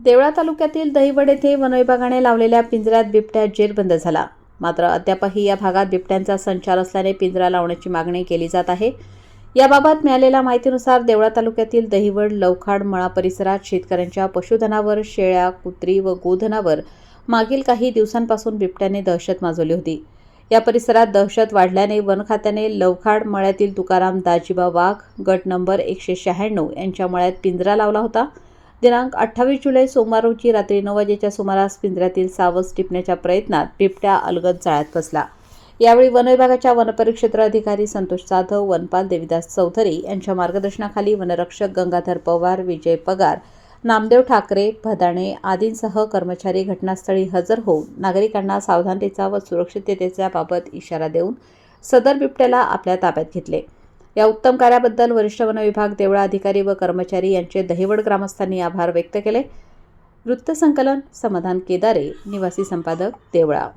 देवळा तालुक्यातील दहिवड येथे वनविभागाने लावलेल्या पिंजऱ्यात बिबट्या जेरबंद झाला. मात्र अद्यापही या भागात बिबट्यांचा संचार असल्याने पिंजरा लावण्याची मागणी केली जात आहे. याबाबत मिळालेल्या माहितीनुसार देवळा तालुक्यातील दहिवड लवखाड मळा परिसरात शेतकऱ्यांच्या पशुधनावर शेळ्या कुत्री व गोधनावर मागील काही दिवसांपासून बिबट्याने दहशत माजवली होती. या परिसरात दहशत वाढल्याने वन खात्याने लवखाड मळ्यातील तुकाराम दाजीबा वाघ गट नंबर एकशे शहाण्णव यांच्या मळ्यात पिंजरा लावला होता. दिनांक अठ्ठावीस जुलै सोमवार रोजी रात्री नऊ वाजेच्या सुमारास पिंजऱ्यातील सावज टिपण्याच्या प्रयत्नात बिबट्या अलगद जाळ्यात फसला. यावेळी वनविभागाच्या वनपरिक्षेत्र अधिकारी संतोष जाधव वनपाल देविदास चौधरी यांच्या मार्गदर्शनाखाली वनरक्षक गंगाधर पवार विजय पगार नामदेव ठाकरे भदाणे आदींसह कर्मचारी घटनास्थळी हजर होऊन नागरिकांना सावधानतेचा व सुरक्षिततेच्या बाबत इशारा देऊन सदर बिबट्याला आपल्या ताब्यात घेतले. या उत्तम कार्याबद्दल वरिष्ठ वन विभाग देवळा अधिकारी व कर्मचारी यांचे दहिवड ग्रामस्थांनी आभार व्यक्त केले. वृत्तसंकलन समाधान केदारे निवासी संपादक देवळा